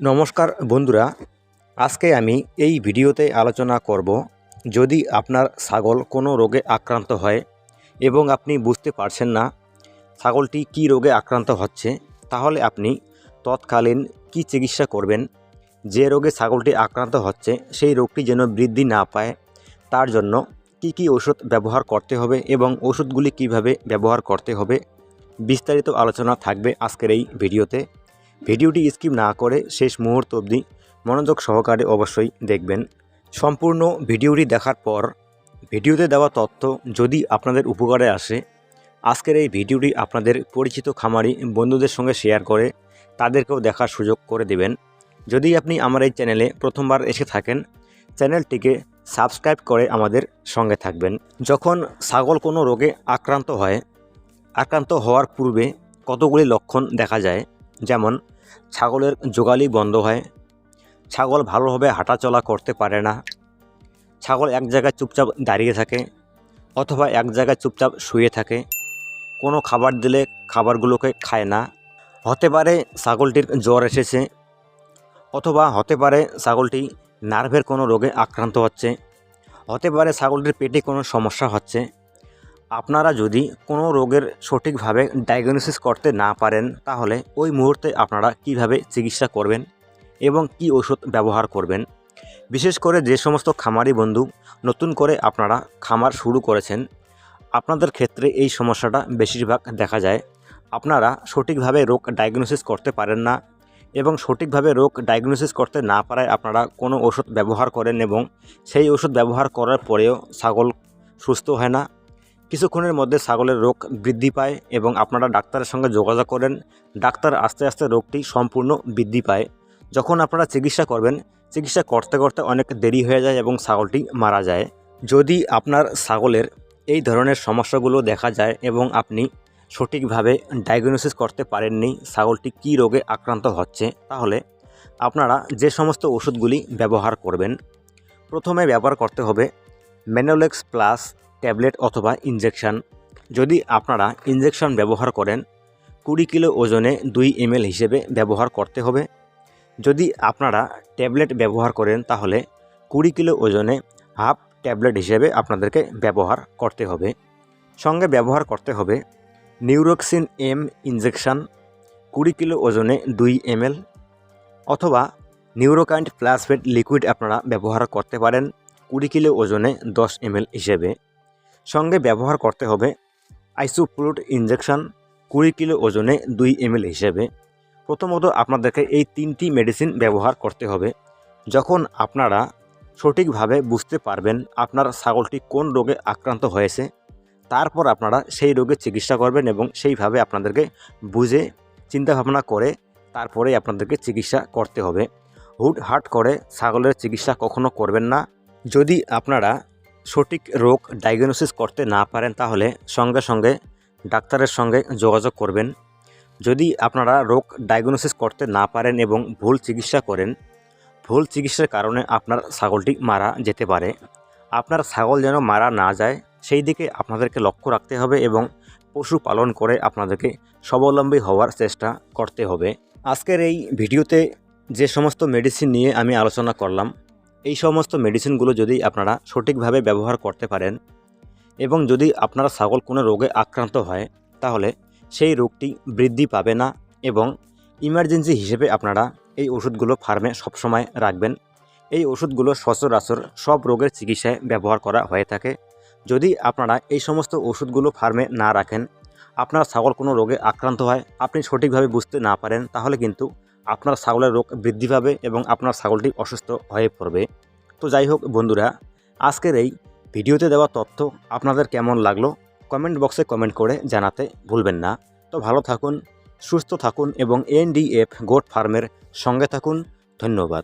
নমস্কার বন্ধুরা, আজকে আমি এই ভিডিওতে আলোচনা করব যদি আপনার ছাগল কোনো রোগে আক্রান্ত হয় এবং আপনি বুঝতে পারছেন না ছাগলটি কী রোগে আক্রান্ত হচ্ছে, তাহলে আপনি তৎকালীন কি চিকিৎসা করবেন, যে রোগে ছাগলটি আক্রান্ত হচ্ছে সেই রোগটি যেন বৃদ্ধি না পায়, তার জন্য কি কি ওষুধ ব্যবহার করতে হবে এবং ওষুধগুলি কীভাবে ব্যবহার করতে হবে বিস্তারিত আলোচনা থাকবে আজকের এই ভিডিওতে। ভিডিওটি স্কিপ না করে শেষ মুহূর্ত অবধি মনোযোগ সহকারে অবশ্যই দেখবেন। সম্পূর্ণ ভিডিওটি দেখার পর ভিডিওতে দেওয়া তথ্য যদি আপনাদের উপকারে আসে, আজকের এই ভিডিওটি আপনাদের পরিচিত খামারি বন্ধুদের সঙ্গে শেয়ার করে তাদেরকেও দেখার সুযোগ করে দেবেন। যদি আপনি আমার এই চ্যানেলে প্রথমবার এসে থাকেন, চ্যানেলটিকে সাবস্ক্রাইব করে আমাদের সঙ্গে থাকবেন। যখন ছাগল কোনো রোগে আক্রান্ত হয়, আক্রান্ত হওয়ার পূর্বে কতগুলি লক্ষণ দেখা যায় যেমন, ছাগলের যোগালি বন্ধ হয়, ছাগল ভালোভাবে হাঁটাচলা করতে পারে না, ছাগল এক জায়গায় চুপচাপ দাঁড়িয়ে থাকে অথবা এক জায়গায় চুপচাপ শুয়ে থাকে, কোনো খাবার দিলে খাবারগুলোকে খায় না। হতে পারে ছাগলটির জ্বর এসেছে অথবা হতে পারে ছাগলটি নার্ভের কোনো রোগে আক্রান্ত হচ্ছে, হতে পারে ছাগলটির পেটে কোনো সমস্যা হচ্ছে। আপনারা যদি কোনো রোগের সঠিকভাবে ডায়াগনোসিস করতে না পারেন, তাহলে ওই মুহূর্তে আপনারা কীভাবে চিকিৎসা করবেন এবং কি ওষুধ ব্যবহার করবেন? বিশেষ করে যে সমস্ত খামারি বন্ধু নতুন করে আপনারা খামার শুরু করেছেন, আপনাদের ক্ষেত্রে এই সমস্যাটা বেশিরভাগ দেখা যায়। আপনারা সঠিকভাবে রোগ ডায়াগনোসিস করতে পারেন না এবং সঠিকভাবে রোগ ডায়াগনোসিস করতে না পারায় আপনারা কোনো ওষুধ ব্যবহার করেন এবং সেই ওষুধ ব্যবহার করার পরেও ছাগল সুস্থ হয় না। কিছুক্ষণের মধ্যে ছাগলের রোগ বৃদ্ধি পায় এবং আপনারা ডাক্তারের সঙ্গে যোগাযোগ করেন। ডাক্তার আস্তে আস্তে রোগটি সম্পূর্ণ বৃদ্ধি পায়। যখন আপনারা চিকিৎসা করবেন, চিকিৎসা করতে করতে অনেক দেরি হয়ে যায় এবং ছাগলটি মারা যায়। যদি আপনার ছাগলের এই ধরনের সমস্যাগুলো দেখা যায় এবং আপনি সঠিকভাবে ডায়াগনোসিস করতে পারেননি, ছাগলটি কী রোগে আক্রান্ত হচ্ছে, তাহলে আপনারা যে সমস্ত ওষুধগুলি ব্যবহার করবেন, প্রথমে ব্যবহার করতে হবে ম্যানোলেক্স প্লাস ট্যাবলেট অথবা ইনজেকশান। যদি আপনারা ইনজেকশন ব্যবহার করেন, কুড়ি কিলো ওজনে দুই এমএল হিসেবে ব্যবহার করতে হবে। যদি আপনারা ট্যাবলেট ব্যবহার করেন, তাহলে কুড়ি কিলো ওজনে হাফ ট্যাবলেট হিসেবে আপনাদেরকে ব্যবহার করতে হবে। সঙ্গে ব্যবহার করতে হবে নিউরোক্সিন এম ইনজেকশান, কুড়ি কিলো ওজনে দুই এমএল অথবা নিউরোকাইন্ড প্লাসফেট লিকুইড আপনারা ব্যবহার করতে পারেন, কুড়ি কিলো ওজনে দশ এমএল হিসেবে। সঙ্গে ব্যবহার করতে হবে আইসোপ্লুট ইনজেকশন কুড়ি কিলো ওজনে দুই এমএল হিসেবে। প্রথমত আপনাদেরকে এই তিনটি মেডিসিন ব্যবহার করতে হবে। যখন আপনারা সঠিকভাবে বুঝতে পারবেন আপনার ছাগলটি কোন রোগে আক্রান্ত হয়েছে, তারপর আপনারা সেই রোগের চিকিৎসা করবেন এবং সেইভাবে আপনাদেরকে বুঝে চিন্তাভাবনা করে তারপরে আপনাদেরকে চিকিৎসা করতে হবে। হুট হাট করে ছাগলের চিকিৎসা কখনো করবেন না। যদি আপনারা সঠিক রোগ ডায়াগনোসিস করতে না পারেন তাহলে সঙ্গে সঙ্গে ডাক্তারের সঙ্গে যোগাযোগ করবেন। যদি আপনারা রোগ ডায়াগনোসিস করতে না পারেন এবং ভুল চিকিৎসা করেন, ভুল চিকিৎসার কারণে আপনার ছাগলটি মারা যেতে পারে। আপনার ছাগল যেন মারা না যায়, সেই দিকে আপনাদেরকে লক্ষ্য রাখতে হবে এবং পশু পালন করে আপনাদেরকে স্বাবলম্বী হওয়ার চেষ্টা করতে হবে। আজকের এই ভিডিওতে যে সমস্ত মেডিসিন নিয়ে আমি আলোচনা করলাম এই সমস্ত মেডিসিনগুলো যদি আপনারা সঠিকভাবে ব্যবহার করতে পারেন এবং যদি আপনারা ছাগল কোনো রোগে আক্রান্ত হয়, তাহলে সেই রোগটি বৃদ্ধি পাবে না এবং ইমার্জেন্সি হিসেবে আপনারা এই ওষুধগুলো ফার্মে সবসময় রাখবেন। এই ওষুধগুলো সচরাচর সব রোগের চিকিৎসায় ব্যবহার করা হয়ে থাকে। যদি আপনারা এই সমস্ত ওষুধগুলো ফার্মে না রাখেন, আপনার ছাগল কোনো রোগে আক্রান্ত হয়, আপনি সঠিকভাবে বুঝতে না পারেন, তাহলে কিন্তু আপনার ছাগলের রোগ বৃদ্ধি পাবে এবং আপনার ছাগলটি অসুস্থ হয়ে পড়বে। তো যাই হোক বন্ধুরা, আজকের এই ভিডিওতে দেওয়া তথ্য আপনাদের কেমন লাগল কমেন্ট বক্সে কমেন্ট করে জানাতে ভুলবেন না। তো ভালো থাকুন, সুস্থ থাকুন এবং এনডিএফ গোট ফার্মের সঙ্গে থাকুন। ধন্যবাদ।